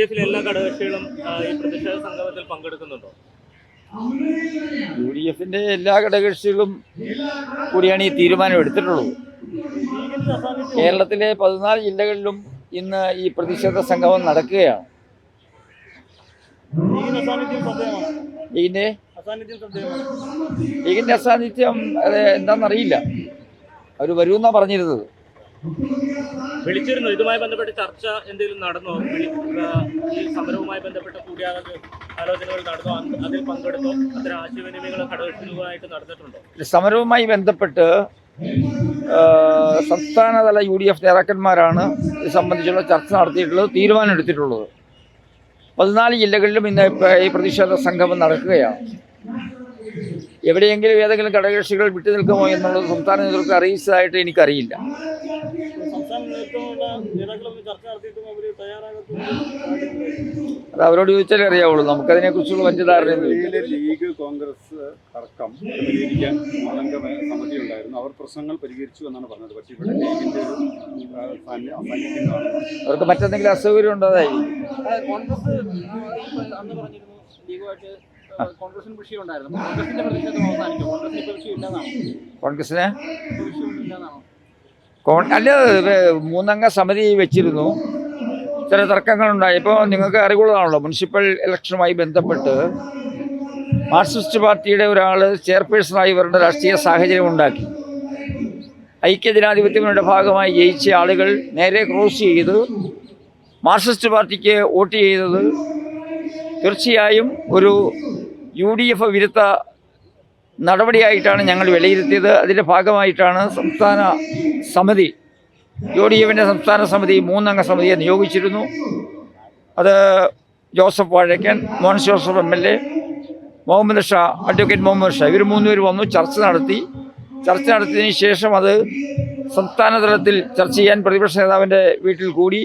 D എഫിലെ എല്ലാ ഘടകകക്ഷികളും ഈ പ്രതിഷേധ സംഗമത്തിൽ പങ്കെടുക്കുന്നുണ്ടോ? യു ഡി എഫിന്റെ എല്ലാ ഘടകകക്ഷികളും കൂടിയാണ് ഈ തീരുമാനം എടുത്തിട്ടുള്ളത്. കേരളത്തിലെ പതിനാല് ജില്ലകളിലും ഇന്ന് ഈ പ്രതിഷേധ സംഗമം നടക്കുകയാണ്. ലീഗിന്റെ ലീഗിന്റെ? അസാന്നിധ്യം അത് എന്താണെന്നറിയില്ല. അവർ വരുമെന്നാണ് പറഞ്ഞിരുന്നത്. വിളിച്ചിരുന്നു. ഇതുമായി ബന്ധപ്പെട്ട് ചർച്ച എന്തെങ്കിലും നടന്നോ? ഈ സമരവുമായി ബന്ധപ്പെട്ട കൂടിയാലോചനകൾ നടന്നോ? അതിൽ പങ്കെടുത്തോ? അത്തരം ആശയവിനിമയങ്ങൾ ഘടകകക്ഷികളുമായിട്ട് നടന്നിട്ടുണ്ടോ? സമരവുമായി ബന്ധപ്പെട്ട് സംസ്ഥാനതല യു ഡി എഫ് നേതാക്കന്മാരാണ് ഇത് സംബന്ധിച്ചുള്ള ചർച്ച നടത്തിയിട്ടുള്ളത് തീരുമാനം എടുത്തിട്ടുള്ളത്. പതിനാല് ജില്ലകളിലും ഇന്ന് ഈ പ്രതിഷേധ സംഗമം നടക്കുകയാണ്. എവിടെയെങ്കിലും ഏതെങ്കിലും ഘടകകക്ഷികൾ വിട്ടു നിൽക്കുമോ എന്നുള്ളത് സംസ്ഥാന നേതൃത്വം അറിയിച്ചതായിട്ട് എനിക്കറിയില്ല. സംസ്ഥാന നേതൃത്വമുള്ള നേതാക്കളൊന്നും ചർച്ച നടത്തിയിട്ടും അവർ തയ്യാറാകത്തും അത് അവരോട് ചോദിച്ചാലേ അറിയാവുള്ളൂ. നമുക്കതിനെ കുറിച്ചുള്ള വലിയ ധാരണയൊന്നുമില്ല ലീഗ് കോൺഗ്രസ് തർക്കം പരിഹരിക്കാൻ മൂന്നംഗ സമിതി ഉണ്ടായിരുന്നു അവർ പ്രശ്നങ്ങൾ പരിഹരിച്ചു എന്നാണ് പറഞ്ഞത്. പക്ഷേ ഇവിടെ ലീഗിന്റെ ഒരു അവർക്ക് മറ്റെന്തെങ്കിലും അസൗകര്യം ഉണ്ടതായിരിക്കും കോൺഗ്രസ് അന്ന് പറഞ്ഞിരുന്നു ലീഗുമായിട്ട് കോൺഗ്രസിന് വിഷയം ഉണ്ടായിരുന്നു കോൺഗ്രസിന്റെ പ്രതിഷേധം അവസാനിച്ചു. കോൺഗ്രസിന് ഇപ്പോൾ വിഷയം ഇല്ലാന്നാണോ കോൺഗ്രസിനെ ഇപ്പോൾ വിഷയം ഇല്ലാന്നാണോ കോൺ അല്ല മൂന്നംഗ സമിതി വെച്ചിരുന്നു. ചില തർക്കങ്ങളുണ്ടായി. ഇപ്പോൾ നിങ്ങൾക്ക് അറിവുള്ളതാണല്ലോ മുനിസിപ്പൽ ഇലക്ഷനുമായി ബന്ധപ്പെട്ട് മാർക്സിസ്റ്റ് പാർട്ടിയുടെ ഒരാൾ ചെയർപേഴ്സണായി വരേണ്ട രാഷ്ട്രീയ സാഹചര്യം ഉണ്ടാക്കി. ഐക്യജനാധിപത്യങ്ങളുടെ ഭാഗമായി ജയിച്ച ആളുകൾ നേരെ ക്രോസ് ചെയ്ത് മാർക്സിസ്റ്റ് പാർട്ടിക്ക് വോട്ട് ചെയ്തത് തീർച്ചയായും ഒരു യു ഡി എഫ് വിരുദ്ധ നടപടിയായിട്ടാണ് ഞങ്ങൾ വിലയിരുത്തിയത്. അതിന്റെ ഭാഗമായിട്ടാണ് സംസ്ഥാന സമിതി യു ഡി എഫിന്റെ സംസ്ഥാന സമിതി മൂന്നംഗ സമിതിയെ നിയോഗിച്ചിരുന്നു. അത് Joseph Vazhakkan Mohan Joseph M L A Muhammad Shah advocate Muhammad Shah ഇവർ മൂന്നുപേർ വന്നു ചർച്ച നടത്തി. ചർച്ച നടത്തിയതിന് ശേഷം അത് സംസ്ഥാന തലത്തിൽ ചർച്ച ചെയ്യാൻ പ്രതിപക്ഷ നേതാവിന്റെ വീട്ടിൽ കൂടി.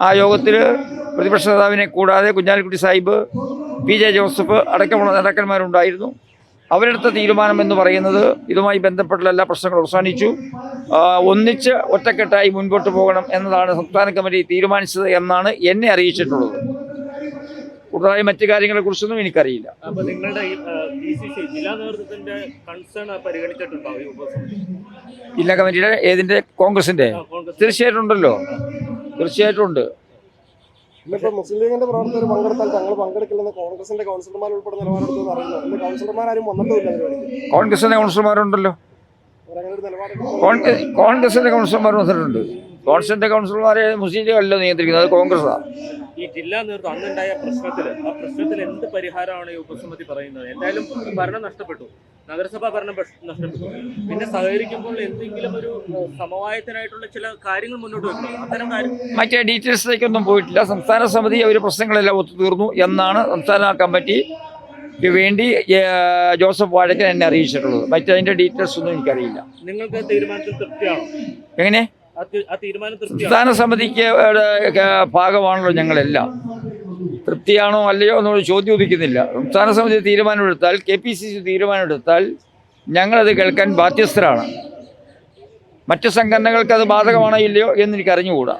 ആ യോഗത്തിൽ പ്രതിപക്ഷ നേതാവിനെ കൂടാതെ കുഞ്ഞാലിക്കുട്ടി സാഹിബ് പി ജെ ജോസഫ് അടക്കമുള്ള നേതാക്കന്മാരുണ്ടായിരുന്നു. അവരെടുത്ത തീരുമാനം എന്ന് പറയുന്നത് ഇതുമായി ബന്ധപ്പെട്ടുള്ള എല്ലാ പ്രശ്നങ്ങളും അവസാനിച്ചു. ഒന്നിച്ച് ഒറ്റക്കെട്ടായി മുൻപോട്ട് പോകണം എന്നതാണ് സംസ്ഥാന കമ്മിറ്റി തീരുമാനിച്ചത് എന്നാണ് എന്നെ അറിയിച്ചിട്ടുള്ളത്. കൂടുതലായി മറ്റു കാര്യങ്ങളെ കുറിച്ചൊന്നും എനിക്കറിയില്ല. ജില്ലാ കമ്മിറ്റിയുടെ ഏതിന്റെ? കോൺഗ്രസിന്റെ. തീർച്ചയായിട്ടുണ്ടല്ലോ കോൺഗ്രസ് തീർച്ചയായിട്ടും ഉണ്ടല്ലോ. തീർച്ചയായിട്ടും ഉണ്ട്. ഇന്നിപ്പോ മുസ്ലിം ലീഗിന്റെ പ്രവർത്തകർ പങ്കെടുത്താൽ തങ്ങൾ പങ്കെടുക്കില്ലെന്ന് കോൺഗ്രസിന്റെ കൗൺസിലർമാർ ഉൾപ്പെടെ നിലപാടെടുത്തു അറിയുന്നു ഇന്ന് വന്നിട്ടില്ല പരിപാടിക്ക്. കോൺഗ്രസിന്റെ കൗൺസിലർമാരുണ്ടല്ലോ. കോൺഗ്രസിന്റെ കൗൺസിലർമാർ വന്നിട്ടുണ്ട്. കോൺഗ്രസിന്റെ കൗൺസിലർമാരെ മുസ്ലിം ലീഗ് അല്ല നിയന്ത്രിക്കുന്നത് അത് കോൺഗ്രസ്സാണ് ഈ ജില്ലാ നേതൃത്വം അന്നുണ്ടായ പ്രശ്നത്തിൽ ആ പ്രശ്നത്തിൽ എന്ത് പരിഹാരമാണ് ഈ ഉപസമിതി പറയുന്നത്? എന്തായാലും ഭരണം നഷ്ടപ്പെട്ടു. നഗരസഭാ ഭരണം നഷ്ടപ്പെട്ടു. പിന്നെ സഹകരിക്കുമ്പോൾ എന്തെങ്കിലും ഒരു സമവായത്തിനായിട്ടുള്ള ചില കാര്യങ്ങൾ മുന്നോട്ട് വെക്കണം. അത്തരം കാര്യം മറ്റേ ഡീറ്റെയിൽസിലേക്കൊന്നും പോയിട്ടില്ല. സംസ്ഥാന സമിതി അവർ പ്രശ്നങ്ങളെല്ലാം ഒത്തുതീർന്നു എന്നാണ് സംസ്ഥാന കമ്മിറ്റി വേണ്ടി ജോസഫ് വാഴക്കൻ എന്നെ അറിയിച്ചിട്ടുള്ളത്. അതിന്റെ ഡീറ്റെയിൽസ് ഒന്നും എനിക്കറിയില്ല. നിങ്ങൾക്ക് തീരുമാനത്തിൽ തൃപ്തിയാണോ? എങ്ങനെ? സംസ്ഥാന സമിതിക്ക് ഭാഗമാണല്ലോ ഞങ്ങളെല്ലാം. തൃപ്തിയാണോ അല്ലയോ എന്നുള്ള ചോദ്യം ഉദിക്കുന്നില്ല. സംസ്ഥാന സമിതി തീരുമാനമെടുത്താൽ കെ പി സി സി തീരുമാനമെടുത്താൽ ഞങ്ങളത് കേൾക്കാൻ ബാധ്യസ്ഥരാണ്. മറ്റ് സംഘടനകൾക്ക് അത് ബാധകമാണോ ഇല്ലയോ എന്നെനിക്ക് അറിഞ്ഞുകൂടാ